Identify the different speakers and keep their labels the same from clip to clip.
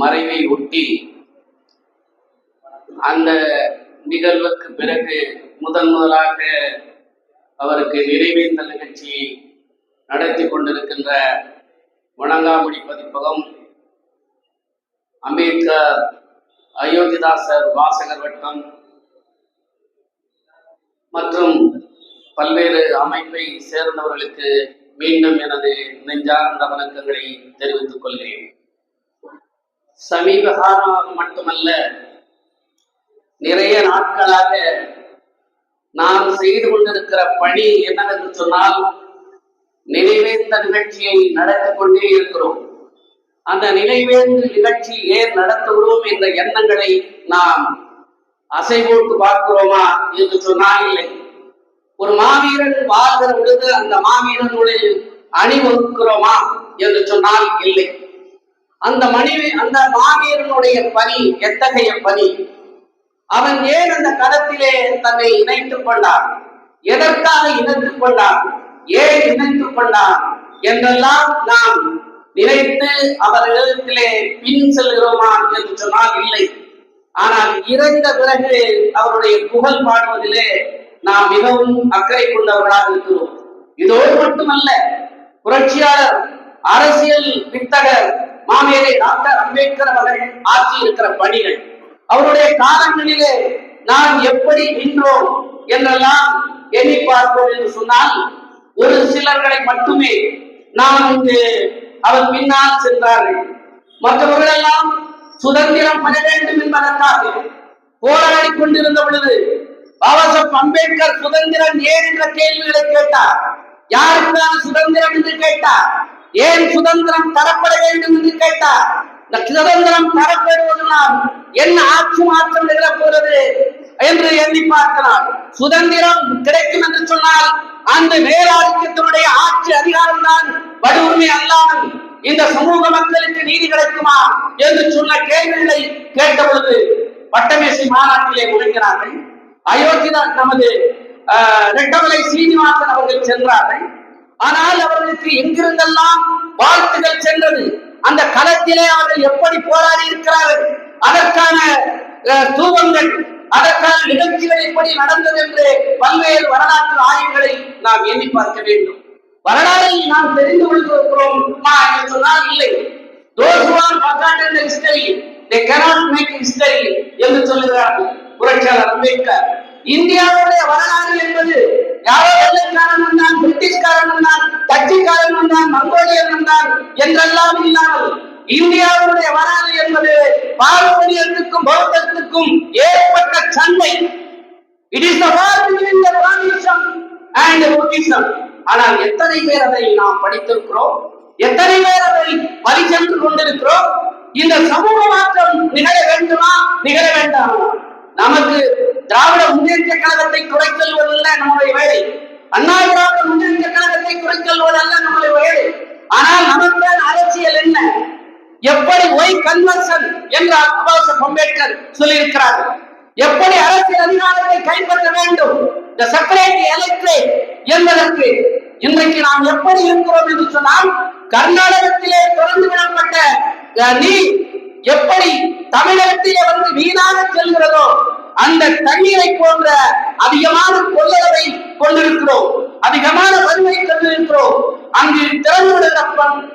Speaker 1: மறைவை ஒட்டி அந்த நிகழ்வுக்கு பிறகு முதன் முதலாக அவருக்கு நினைவேந்தல் நிகழ்ச்சியை நடத்தி கொண்டிருக்கின்ற வணங்காமொழி பதிப்பகம் அம்பேத்கர் அயோத்திதாசர் வாசகர் வட்டம் மற்றும் பல்வேறு அமைப்பை சேர்ந்தவர்களுக்கு மீண்டும் எனது நெஞ்சார்ந்த வணக்கங்களை தெரிவித்துக் கொள்கிறேன். சமீப காலமாக மட்டுமல்ல நிறைய நாட்களாக நாம் செய்து கொண்டிருக்கிற பணி என்னவென்று சொன்னால் நினைவேந்த நிகழ்ச்சியை நடத்தி கொண்டே இருக்கிறோம். அந்த நினைவேந்து நிகழ்ச்சி ஏன் நடத்துகிறோம் என்ற எண்ணங்களை நாம் அசைபோட்டு பார்க்கிறோமா என்று சொன்னால் இல்லை. ஒரு மாவீரன் வாழ்கிற பொழுது அந்த மாவீரனுடைய அணிவகுக்கிறோமா என்று சொன்னால் இல்லை. அந்த மனைவி அந்த மாவீரனுடைய பணி எத்தகைய பணி? அவன் ஏன் அந்த களத்திலே தன்னை இணைத்துக் கொண்டான்? எதற்காக இணைத்துக் கொண்டான்? ஏன் இணைத்துக் கொண்டான்? என்றெல்லாம் நாம் நினைத்து அவர்களிடத்திலே பின் செல்கிறோமா என்று சொன்னால் இல்லை. ஆனால் இறந்த பிறகு அவருடைய புகழ் பாடுவதிலே நாம் மிகவும் அக்கறை கொண்டவர்களாக இருக்கிறோம். இதோடு மட்டுமல்ல புரட்சியாளர் அரசியல் வித்தகர் மாமேதை டாக்டர் அம்பேத்கர் அவர்கள் ஆற்றி இருக்கிற பணிகள். அவருடைய காலங்களிலே நாம் எப்படி நின்றோம் என்றெல்லாம் எண்ணி பார்ப்போம் என்று சொன்னால் ஒரு சிலர்களை மட்டுமே நாம் இங்கு அவர் பின்னால் சென்றார்கள். மற்றவர்கள் எல்லாம் சுதந்திரம் பெற வேண்டும் என்பதற்காக போராடி கொண்டிருந்த பொழுது பாபா சாஹப் அம்பேத்கர் சுதந்திரம் ஏன் என்ற கேள்விகளை கேட்டார்? யாருக்கான சுதந்திரம் என்று கேட்டார்? ஏன் சுதந்திரம் தரப்பட வேண்டும் என்று கேட்டார்? இந்த சுதந்திரம் தரப்படுவதனால் என்ன ஆட்சி மாற்றம் நிகழப்போகிறது என்று எண்ணி பார்க்கலாம் சுதந்திரம் கிடைக்கும் என்று சொன்னால் அந்த மேலாதிக்கத்தினுடைய ஆட்சி அதிகாரம் தான் வலுவுரிமை அல்லாமல் இந்த சமூக மக்களுக்கு நீதி கிடைக்குமா என்று சொன்ன கேள்விகளை கேட்ட பொழுது பட்டமேசி மாநாட்டிலே முனைகிறார்கள். அயோத்திதான் நமது ஆஹ், ரெட்டமலை சீனிவாசன் அவர்கள் சென்றார்கள். ஆனால் அவர்களுக்கு எங்கிருந்தெல்லாம் வாழ்த்துகள் சென்றது? அந்த களத்திலே அவர்கள் எப்படி போராடி இருக்கிறார்கள்? அதற்கான தூவங்கள் அதற்கான நிகழ்ச்சிகள் எப்படி நடந்தது என்று பல்வேறு வரலாற்று ஆய்வுகளை நாம் எண்ணி பார்க்க வேண்டும். வரலாறை நாம் தெரிந்து கொண்டிருக்கிறோம் சொன்னால் இல்லை. Those who are forgotten the என்று சொல்லுகிறார்கள். புரட்சியாளர் அம்பேத்கர். இந்தியாவுடைய வரலாறு என்பது யாரோ வெள்ளைக்காரன் வந்தான் பிரிட்டிஷ்காரன் வந்தான் டச்சுக்காரன் வந்தான் மங்கோலியன் வந்தான் என்றெல்லாம் இல்லாமல் இந்தியாவுடைய வரலாறு என்பது பாரம்பரியத்துக்கும் பௌத்தத்துக்கும் ஏற்பட்ட சண்டை it is between the Brahminism ஆனால் எத்தனை பேர் அதை நாம் படித்திருக்கிறோம்? எத்தனை பேர் அதை பரிசென்று கொண்டிருக்கிறோம்? இந்த சமூக மாற்றம் நிகழ வேண்டுமா? நிகழ வேண்டாமா? நமக்கு திராவிட முன்னேற்ற கழகத்தை குறை சொல்வதல்ல நம்முடைய வேலை. அண்ணா திராவிட முன்னேற்ற கழகத்தை குறை சொல்வதல்ல நம்முடைய வேலை. ஆனால் நமக்கான அரசியல் என்ன? எப்படி ஒய் கன்வர்ஷன் என்று அபாச பம்பேட்கர் சொல்லியிருக்கிறார். எப்படி அரசியல் அதிகாரத்தை கைப்பற்ற வேண்டும்? இந்த செப்பரேட் எலக்ட்ரேட் என்பதற்கு இன்றைக்கு நாம் எப்படி இருக்கிறோம் என்று சொன்னால் கர்நாடகத்திலே திறந்து விடப்பட்ட நீ நீர் எப்படி தமிழகத்திலே வந்து வீணாக செல்கிறதோ அந்த தண்ணீரை போன்ற அதிகமான கொள்ளளவை கொண்டிருக்கிறோம். அதிகமான வறுமை கொண்டிருக்கிறோம். அங்கு திறந்து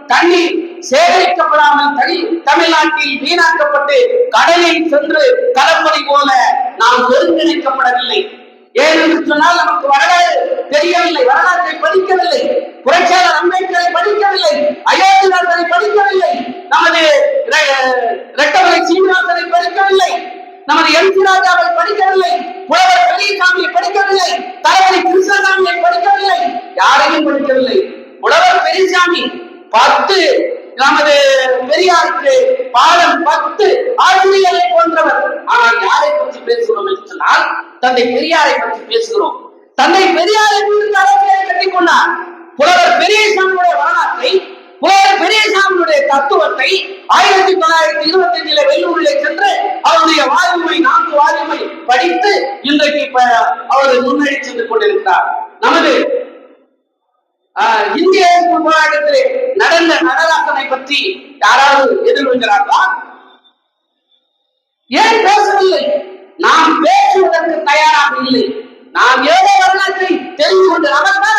Speaker 1: தண்ணீர் சேகரிக்கப்படாமல் தனி தமிழ்நாட்டில் வீணாக்கப்பட்டு கடலில் சென்று கலப்பதை போல நாம் ஒருங்கிணைக்கப்படவில்லை. ஏனென்று சொன்னால் நமக்கு வரலாறு தெரியவில்லை. வரலாற்றை படிக்கவில்லை. புரட்சியாளர் அம்பேத்கரை படிக்கவில்லை. அயோத்தியாசரை படிக்கவில்லை. நமது ரெ- ரெட்டமலை சீனிவாசனை படிக்கவில்லை. நமது எம் சி ராஜாவை படிக்கவில்லை புலவர் பெரியசாமியை படிக்கவில்லை தளபதி கிருஷ்ணசாமியை படிக்கவில்லை யாரையும் படிக்கவில்லை. புலவர் பெரியசாமி பத்து நமது பெரியாருக்கு பாடம் பத்து ஆசிரியரை போன்றவர். ஆனால் யாரை பற்றி பேசுகிறோம் என்று சொன்னால் தந்தை பெரியாரை பற்றி பேசுகிறோம். தந்தை பெரியாரை குறித்து அரசியலை கட்டிக்கொண்டார். புலவர் பெரியசாமியுடைய வரலாற்றை தத்துவத்தை ஆயிரத்தி தொள்ளாயிரத்தி இருபத்தி அஞ்சுல வெள்ளூரிலே சென்று அவருடைய வாரிமை நான்கு வாரிமை படித்து இன்றைக்கு இப்ப அவர் முன்னேறி சென்று கொண்டிருக்கிறார். நமது இந்திய எதிர்ப்பு போராட்டத்திலே நடந்த நடராசனை பற்றி யாராவது எதிர்கொள்கிறார்களா? ஏன் பேசவில்லை? நாம் பேசுவதற்கு தயாராக இல்லை. நாம் ஏதோ வரலாற்றை தெரிந்து கொண்டு அவர் வரலாறு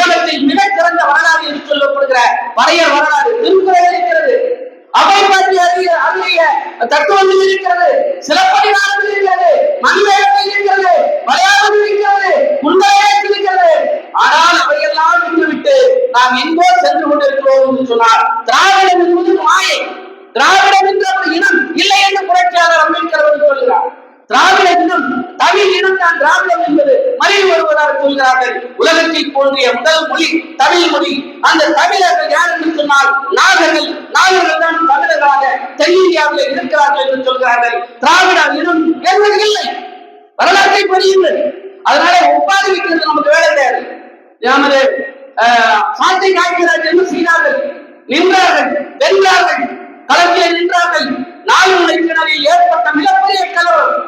Speaker 1: உலகத்தில் மிகச் சிறந்த வரலாறு என்று சொல்லப்படுகிற பழைய வரலாறு திருக்குறள் இருக்கிறது. அவை பற்றி அறிய அறிய தத்துவங்கள் இருக்கிறது. சிலப்பதிகாரம் இருக்கிறது. மண்வேகம் இருக்கிறது. மலையாளம் இருக்கிறது. குண்டலம் இருக்கிறது. ஆனால் அவையெல்லாம் விட்டுவிட்டு நாம் எங்கோ சென்று கொண்டிருக்கிறோம் என்று சொன்னார் திராவிடம் என்பது மாயை திராவிடம் என்ற ஒரு இனம் இல்லை என்று புரட்சியாளர் அம்பேத்கர் அவர்கள் சொல்கிறார். திராவிட இனம் தமிழ் இனம் தான் திராவிடம் என்பது. மறைவு வருவதாக சொல்கிறார்கள் உலகத்தில் தோன்றிய முதல் மொழி தமிழ் மொழி. அந்த தமிழர்கள் யார் என்று சொன்னால் நாகர்கள். நாகர்கள் தான் தமிழர்களாக தென்னிந்தியாவில் இருக்கிறார்கள் என்று சொல்கிறார்கள். திராவிட இனம் என்பது இல்லை. வரலாற்றை படியுங்கள் அதனால ஒப்பாது வைக்கிறது நமக்கு வேலை கிடையாது. நமது சாத்தை சாட்டை காய்கிறார் என்று செய்தார்கள்? நின்றார்கள். வென்றார்கள். களத்தில் நின்றார்கள். நாயுனை கிணறில் ஏற்பட்ட மிகப்பெரிய கலவரம்.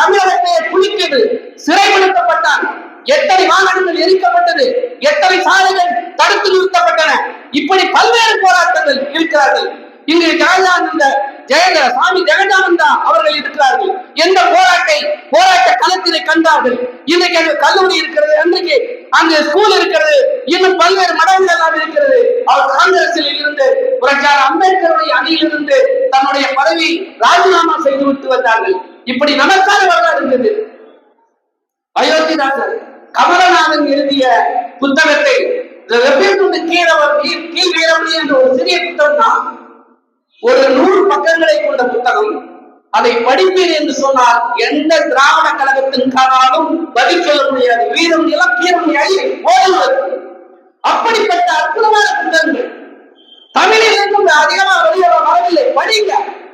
Speaker 1: தமிழகத்தை குளிக்கிறது சிறைப்படுத்தப்பட்டான். எத்தனை வாகனங்கள் எரிக்கப்பட்டது? எத்தனை சாலைகள் தடுத்து நிறுத்தப்பட்டன? இப்படி பல்வேறு போராட்டங்கள் இருக்கிறார்கள். இங்கு ஜெயதானந்த ஜெயந்த சாமி ஜெகதானந்தா அவர்கள் இருக்கிறார்கள். எந்த போராட்டை போராட்ட களத்திலே கண்டார்கள். இன்றைக்கு அங்கு கல்லூரி இருக்கிறது அன்றைக்கு அங்கு ஸ்கூல் இருக்கிறது இன்னும் பல்வேறு மடங்கள் எல்லாம் இருக்கிறது. அவர் காங்கிரஸில் இருந்து புரட்சியாளர் அம்பேத்கருடைய அணியிலிருந்து தன்னுடைய பதவி ராஜினாமா செய்து விட்டு வந்தார்கள். இப்படி நமக்கான வரலாறு இருந்தது அயோத்திதாசர் கமலநாதன் எழுதிய புத்தகத்தை வெப்பேற்று என்ற ஒரு சிறிய புத்தகம் தான் ஒரு நூறு பக்கங்களை கொண்ட புத்தகம். அதை படிப்பீர் என்று சொன்னால் எந்த திராவிட கழகத்தின்காலும் பதில் சொல்ல முடியாது. வீரம் நிலம் கீரம் ஓடுவது அப்படிப்பட்ட அற்புதமான புத்தகங்கள். தமிழில் இருந்தும் அதிகமா வெளியே வரவில்லை. படிங்க.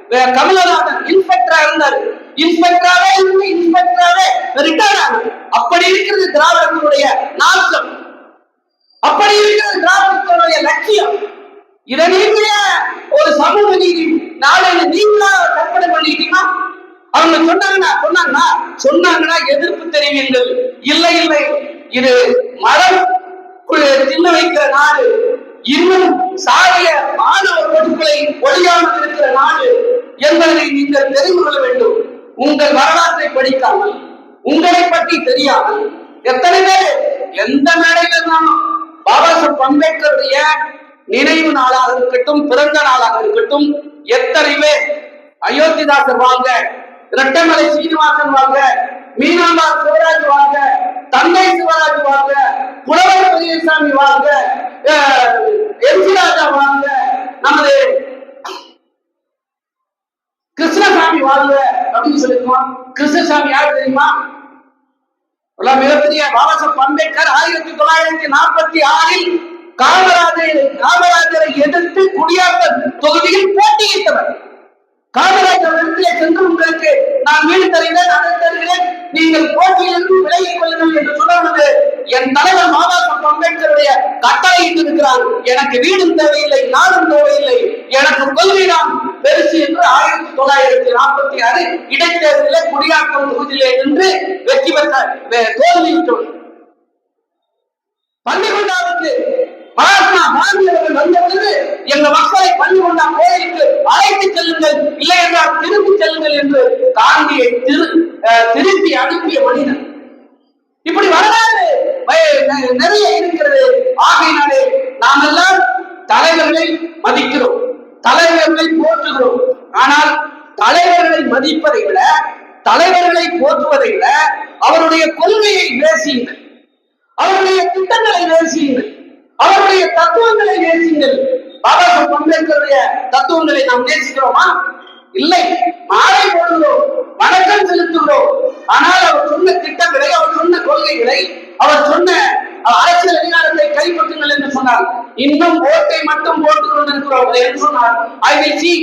Speaker 1: வே- கமலநாதன் இன்ஸ்பெக்டரா இருந்தாரு. இன்ஸ்பெக்டராவே இருந்து இன்ஸ்பெக்டராவே ரிட்டையர் ஆகுது. அப்படி இருக்கிறது திராவிடத்தினுடைய நாட்டம் அப்படி இருக்கிறது திராவிடத்தினுடைய லட்சியம். இதை நீங்க ஒரு சமூக நீதி நாளைக்கு நீங்களா கற்பனை பண்ணிட்டீங்கன்னா அவங்க சொன்னாங்கன்னா சொன்னாங்கன்னா சொன்னாங்கன்னா எதிர்ப்பு தெரிவிங்கள். இல்லை இல்லை. இது மரம் தின்ன வைக்கிற நாடு. இன்னும் சாலைய மாணவ பொருட்களை ஒழியாமல் இருக்கிற நாடு என்பதை நீங்கள் தெரிந்து கொள்ள வேண்டும். உங்கள் வரலாற்றை படிக்காமல் உங்களை பற்றி தெரியாமல் எத்தனை பேர் எந்த மேடையில் இருந்தாலும் பாபா சாஹேப் அம்பேத்கருடைய நினைவு நாளாக இருக்கட்டும் பிறந்த நாளாக இருக்கட்டும் எத்தனை பேர் அயோத்திதாசர் வாங்க இரட்டமலை சீனிவாசன் வாங்க மீனாம்பா சிவராஜ் வாங்க தந்தை சிவராஜ் வாங்க புலவர் பெரியசாமி வாங்க எம் ராஜா வாங்க நமது கிருஷ்ணசாமி வாழ்க அப்படின்னு சொல்லிருக்கோம் கிருஷ்ணசாமி யார் தெரியுமா? எல்லாம் மிகப்பெரிய பாபா அம்பேத்கர் ஆயிரத்தி தொள்ளாயிரத்தி நாற்பத்தி ஆறில் காமராஜரை காமராஜரை எதிர்த்து குடியாத்த தொகுதியில் போட்டியிட்டவர். காமராஜர் இடத்திலே சென்று உங்களுக்கு நான் வீடு தருகிறேன் அதை தருகிறேன். நீங்கள் போட்டியிலிருந்து விலகிக் கொள்ளுங்கள் என்று சொன்னது என் தலைவர் மாதா சாஹேப் அம்பேத்கருடைய கட்டளையிட்டு இருக்கிறார் எனக்கு வீடும் தேவையில்லை நாடும் தேவையில்லை. எனக்கு கொள்கை தான் பெருசு என்று ஆயிரத்தி தொள்ளாயிரத்தி நாற்பத்தி ஆறு இடைத்தேர்தலில் குடியாத்தம் தொகுதியிலே நின்று வெற்றி பெற்ற வே- பள்ளிகொண்டாவுக்கு மகாத்மா காந்தி அவர்கள் வந்த எங்க மக்களை பள்ளிகொண்டா கோயிலுக்கு அழைத்து செல்லுங்கள் இல்லை என்றால் திரும்பி செல்லுங்கள் என்று காந்தியை திரு திருப்பி அனுப்பிய மனிதன். இப்படி வரலாறு நிறைய இருக்கிறது. ஆகையினாலே நாம் எல்லாம் தலைவர்களை மதிக்கிறோம் தலைவர்களை போற்றுகிறோம். ஆனால் தலைவர்களை மதிப்பதை விட தலைவர்களை போற்றுவதை விட அவருடைய கொள்கையை நேசியுங்கள். அவருடைய திட்டங்களை நேசியுங்கள். தத்துவங்களை நேசிங்கள் பாபா சாஹேப் தத்துவங்களை நாம் நேசிக்கிறோமா? இல்லை. மாலை போடுகிறோம் வணக்கம் செலுத்துகிறோம். ஆனால் அவர் சொன்ன திட்டங்களை அவர் சொன்ன கொள்கைகளை அவர் சொன்ன அரசியல் அதிகாரத்தை கைப்பற்றுங்கள் என்று சொன்னார். இன்னும் ஓட்டை மட்டும் போட்டுக் கொண்டிருக்கிறோம் என்று சொன்னார். I will see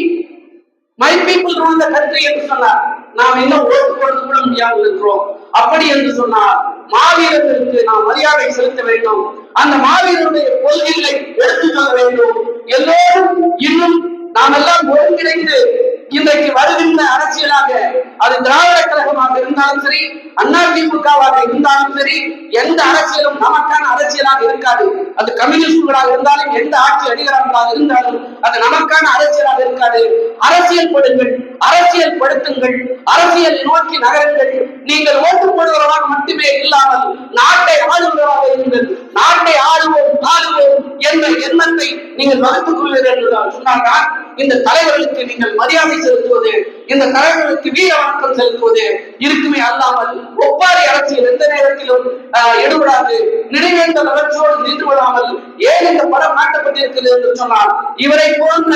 Speaker 1: my people rule the country என்று சொன்னார். நாம் இன்னும் ஓட்டு கொடுத்து கூட முடியாமல் இருக்கிறோம். அப்படி என்று சொன்னார் மாவீரத்திற்கு நாம் மரியாதை செலுத்த வேண்டும். அந்த மாவீரனுடைய கொள்கைகளை எடுத்துச் சொல்ல வேண்டும். எல்லோரும் இன்னும் நாம் எல்லாம் ஒருங்கிணைந்து இன்றைக்கு வருகின்ற அரசியலாக அது திராவிட கழகமாக இருந்தாலும் சரி அதிமுகவாக இருந்தாலும் சரி எந்த அரசியலும் நமக்கான அரசியலாக இருக்காது. அது கம்யூனிஸ்டுகளாக இருந்தாலும் எந்த ஆட்சி அதிகாரங்களாக இருந்தாலும் அது நமக்கான அரசியலாக இருக்காது. அரசியல் படுங்கள் அரசியல் படுத்துங்கள் அரசியல் நோக்கி நகருங்கள். நீங்கள் ஓட்டு போடுகிறவராக மட்டுமே இல்லாமல் நாட்டை ஆளுகிறவராக இருங்கள். நாட்டை ஆளுவோம் ஆளுவோம் என்ற எண்ணத்தை நீங்கள் வகுத்துக் கொள்வீர்கள் என்று நான் சொன்னால்தான் இந்த தலைவர்களுக்கு நீங்கள் மரியாதை செலுத்துவது இந்த தலைவர்களுக்கு வீர வணக்கம் செலுத்துவது இருக்குமே அல்லாமல் ஒப்பாரி அரசியல் எந்த நேரத்திலும் எடுபடாது. நினைவேந்த வளர்ச்சியோடு நின்று விடாமல் ஏன் இந்த படம் காட்டப்பட்டிருக்கிறது என்று சொன்னால் இவரை போன்ற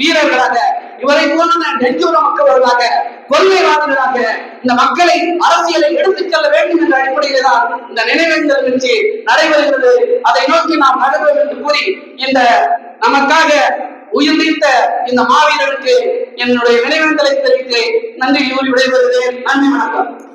Speaker 1: வீரர்களாக இவரை போன்ற நெஞ்சூர மக்களவர்களாக கொள்கைவாதிகளாக இந்த மக்களை அரசியலை எடுத்துச் செல்ல வேண்டும் என்ற அடிப்படையிலே தான் இந்த நினைவேந்தல் நிகழ்ச்சி நடைபெறுகிறது. அதை நோக்கி நாம் நடைபெறும் என்று கூறி இந்த நமக்காக உயிர்நீத்த இந்த மாவீரருக்கு என்னுடைய நினைவேந்தலை தெரிவித்து நன்றி கூறி விடைபெறுகிறேன். நன்றி வணக்கம்.